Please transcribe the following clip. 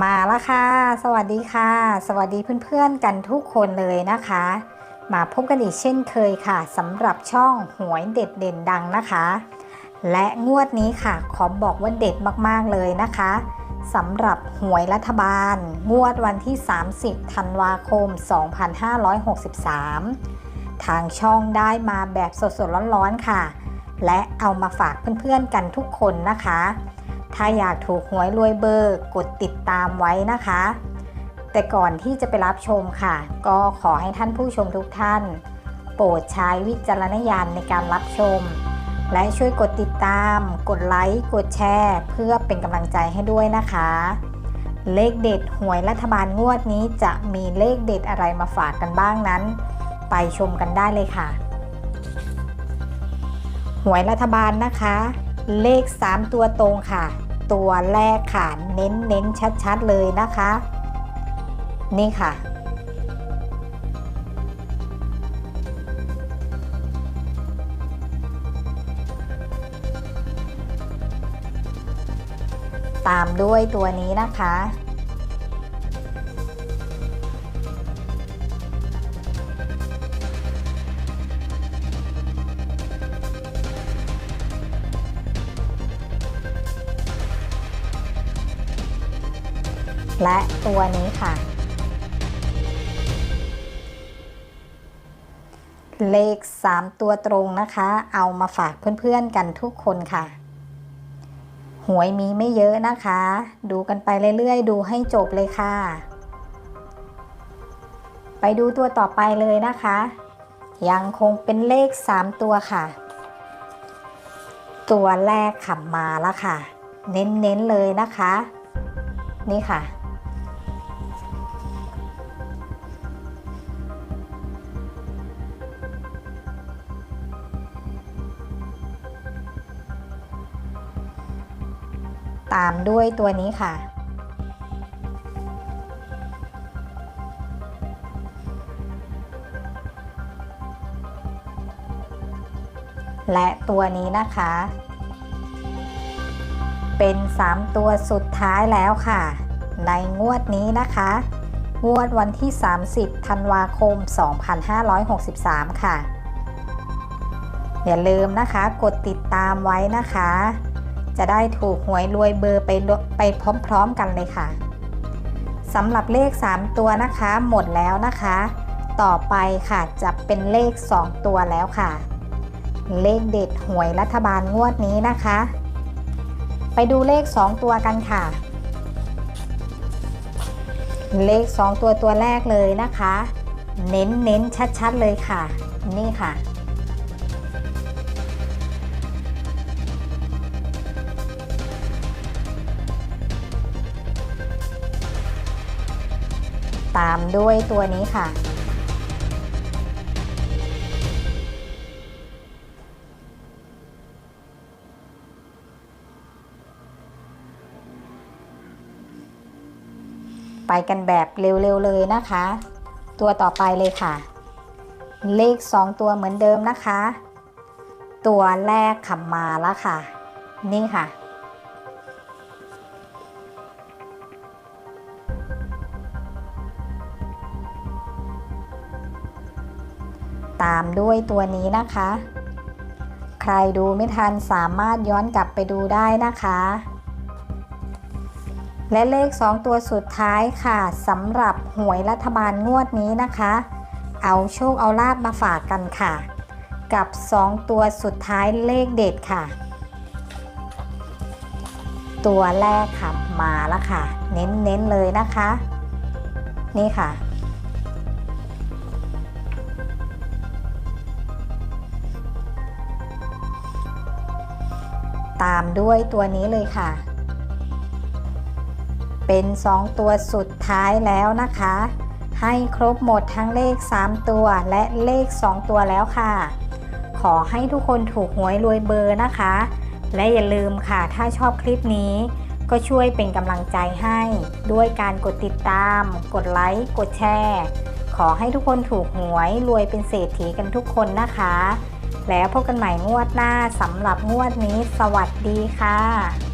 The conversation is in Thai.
มาแล้วค่ะ สวัสดีค่ะ สวัสดีเพื่อนๆกันทุกคนเลยนะคะ มาพบกันอีกเช่นเคยค่ะสำหรับช่องหวยเด็ดเด่นดังนะคะ และงวดนี้ค่ะ ขอบอกว่าเด็ดมากๆเลยนะคะสำหรับหวยรัฐบาล งวดวันที่ 30 ธันวาคม 2563 ทางช่องได้มาแบบสดๆร้อนๆค่ะ และเอามาฝากเพื่อนๆกันทุกคนนะคะ ถ้าอยากถูกหวยรวยเบอร์กดติดตามไว้นะคะ แต่ก่อนที่จะไปรับชมค่ะ ก็ขอให้ท่านผู้ชมทุกท่าน โปรดใช้วิจารณญาณในการรับชม และช่วยกดติดตาม กดไลค์ กดแชร์ เพื่อเป็นกำลังใจให้ด้วยนะคะ เลขเด็ดหวยรัฐบาลงวดนี้จะมีเลขเด็ดอะไรมาฝากกันบ้างนั้น ไปชมกันได้เลยค่ะ หวยรัฐบาลนะคะ เลข 3 ตัวตรงค่ะ ตัวแรกค่ะ เน้นเน้นชัดๆเลยนะคะ นี่ค่ะ ตามด้วยตัวนี้นะคะ และตัวนี้ค่ะ เลข 3 ตัวตรงนะคะ เอามาฝากเพื่อนๆกันทุกคนค่ะ หวยมีไม่เยอะนะคะ ดูกันไปเรื่อยๆ ดูให้จบเลยค่ะ ไปดูตัวต่อไปเลยนะคะ ยังคงเป็นเลข 3 ตัวค่ะตัวแรกขับมาแล้วค่ะ เน้นๆเลยนะคะ นี่ค่ะ ตามด้วยตัวนี้ค่ะ และตัวนี้นะคะ เป็น 3 ตัวสุดท้ายแล้วค่ะ ในงวดนี้นะคะ งวดวันที่ 30 ธันวาคม 2563 ค่ะอย่าลืมนะคะ กดติดตามไว้นะคะ จะได้ถูกหวยรวยเบอร์ไปไปพร้อมๆกันเลยค่ะสำหรับเลข 3 ตัวนะคะ หมดแล้วนะคะ ต่อไปค่ะจะเป็นเลข 2 ตัวแล้วค่ะ เลขเด็ดหวยรัฐบาลงวดนี้นะคะ ไปดูเลข 2 ตัวกันค่ะ เลข 2 ตัวตัวแรกเลยนะคะ เน้นเน้นชัดๆเลยค่ะ นี่ค่ะ ตามด้วยตัวนี้ค่ะ ไปกันแบบเร็วๆเลยนะคะ ตัวต่อไปเลยค่ะ เลข 2 ตัวเหมือนเดิมนะคะ ตัวแรกขับมาแล้วค่ะ นี่ค่ะ ตามด้วยตัวนี้นะคะ ใครดูไม่ทันสามารถย้อนกลับไปดูได้นะคะ และเลข 2 ตัวสุดท้ายค่ะสำหรับหวยรัฐบาลงวดนี้นะคะ เอาโชคเอาลาบมาฝากกันค่ะ กับ 2 ตัวสุดท้ายเลขเด็ดค่ะ ตัวแรกค่ะมาแล้วค่ะ เน้นๆเลยนะคะ นี่ค่ะ ตามด้วยตัวนี้เลยค่ะ เป็น 2 ตัวสุดท้ายแล้วนะคะ ให้ครบหมดทั้งเลข 3 ตัวและเลข 2 ตัวแล้วค่ะ ขอให้ทุกคนถูกหวยรวยเบอร์นะคะ และอย่าลืมค่ะ ถ้าชอบคลิปนี้ก็ช่วยเป็นกำลังใจให้ ด้วยการกดติดตาม กดไลค์ กดแชร์ ขอให้ทุกคนถูกหวยรวยเป็นเศรษฐีกันทุกคนนะคะ แล้วพบกันใหม่งวดหน้าสำหรับงวดนี้ สวัสดีค่ะ